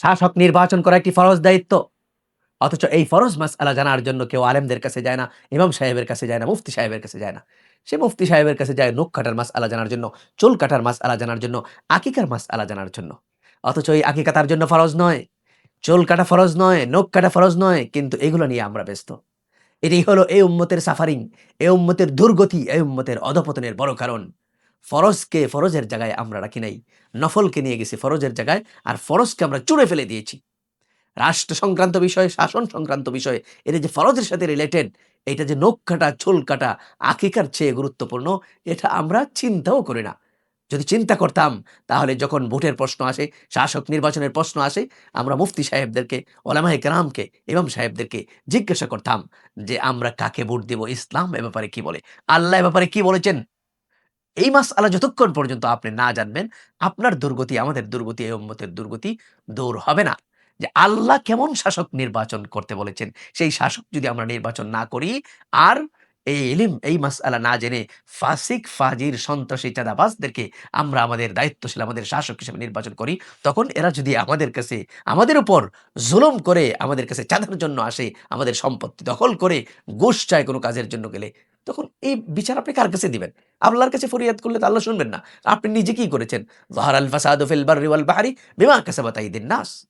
শাসক নির্বাচন করা একটি ফরজ দায়িত্ব। অথচ এই ফরজ মাস আলা জানার জন্য কেউ আলেমদের কাছে যায় না, ইমাম সাহেবের কাছে যায় না, মুফতি সাহেবের কাছে যায় না। সে মুফতি সাহেবের কাছে যায় নখ কাটার মাস আলা জানার জন্য, চুল কাটার মাস আলা জানার জন্য, আকিকার মাস আলা জানার জন্য। অথচ এই আকিকা তার জন্য ফরজ নয়। চুল কাটা ফরজ নয়, নখ কাটা ফরজ নয়, কিন্তু এগুলো নিয়ে আমরা ব্যস্ত। এটাই হলো এই উম্মতের সাফারিং এই উম্মতের দুর্গতি, এই উম্মতের অধপতনের বড় কারণ। ফরজকে, ফরজের জায়গায় আমরা রাখি নাই। নফলকে নিয়ে গেছি ফরজের জায়গায়, আর ফরজকে আমরা চুড়ে ফেলে দিয়েছি। রাষ্ট্র সংক্রান্ত বিষয়, শাসন সংক্রান্ত বিষয় এটা যে ফরজের সাথে রিলেটেড এটা যে নখ কাটা, চুল কাটা, আকিকার চেয়ে গুরুত্বপূর্ণ, এটা আমরা চিন্তাও করি না। যদি চিন্তা করতাম, তাহলে যখন ভোটের প্রশ্ন আসে, শাসক নির্বাচনের প্রশ্ন আসে, আমরা মুফতি সাহেবদেরকে ওলামাহে গ্রামকে ইমাম সাহেবদেরকে জিজ্ঞাসা করতাম যে, আমরা কাকে ভোট দেব, ইসলাম এ ব্যাপারে কি বলে? আল্লাহ ব্যাপারে কি বলেছেন? এই মাস আলা যতক্ষণ পর্যন্ত আপনি না জানবেন, আপনার দুর্গতি, আমাদের দুর্গতি, এই উম্মতের দুর্গতি দূর হবে না। যে আল্লাহ কেমন শাসক নির্বাচন করতে বলেছেন, সেই শাসক যদি আমরা নির্বাচন না করি, আর এই ইলিম, এই মাসআলা না জেনে ফাসিক, ফাজির, সন্ত্রাসী, চাঁদাবাজদেরকে আমরা আমাদের দায়িত্বশীল, আমাদের শাসক হিসেবে নির্বাচন করি, তখন এরা যদি আমাদের কাছে, আমাদের উপর জুলুম করে, আমাদের কাছে চাঁদার জন্য আসে, আমাদের সম্পত্তি দখল করে ঘুষ চায় কোনো কাজের জন্য গেলে তখন এই বিচার আপনি কার কাছে দিবেন? আল্লাহর কাছে ফরিয়াদ করলে তো আল্লাহ শুনবেন না। আপনি নিজে কি করেছেন? জাহারাল ফাসাদু ফিল বাররি ওয়াল বাহরি বিমা কাসাবাত আইদিন নাস।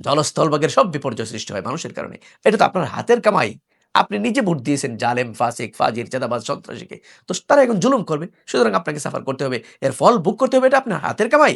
জলস্থলভাগের সব বিপর্যয় সৃষ্টি হয় মানুষের কারণে। এটা তো আপনার হাতের কামাই। আপনি নিজে ভোট দিয়েছেন, জালেম, ফাসিক, ফাজির, চাঁদাবাজ, সন্ত্রাসীকে। তো তারা এখন জুলুম করবে। সুতরাং আপনাকে সাফার করতে হবে। এর ফল ভোগ করতে হবে, এটা আপনার হাতের কামাই।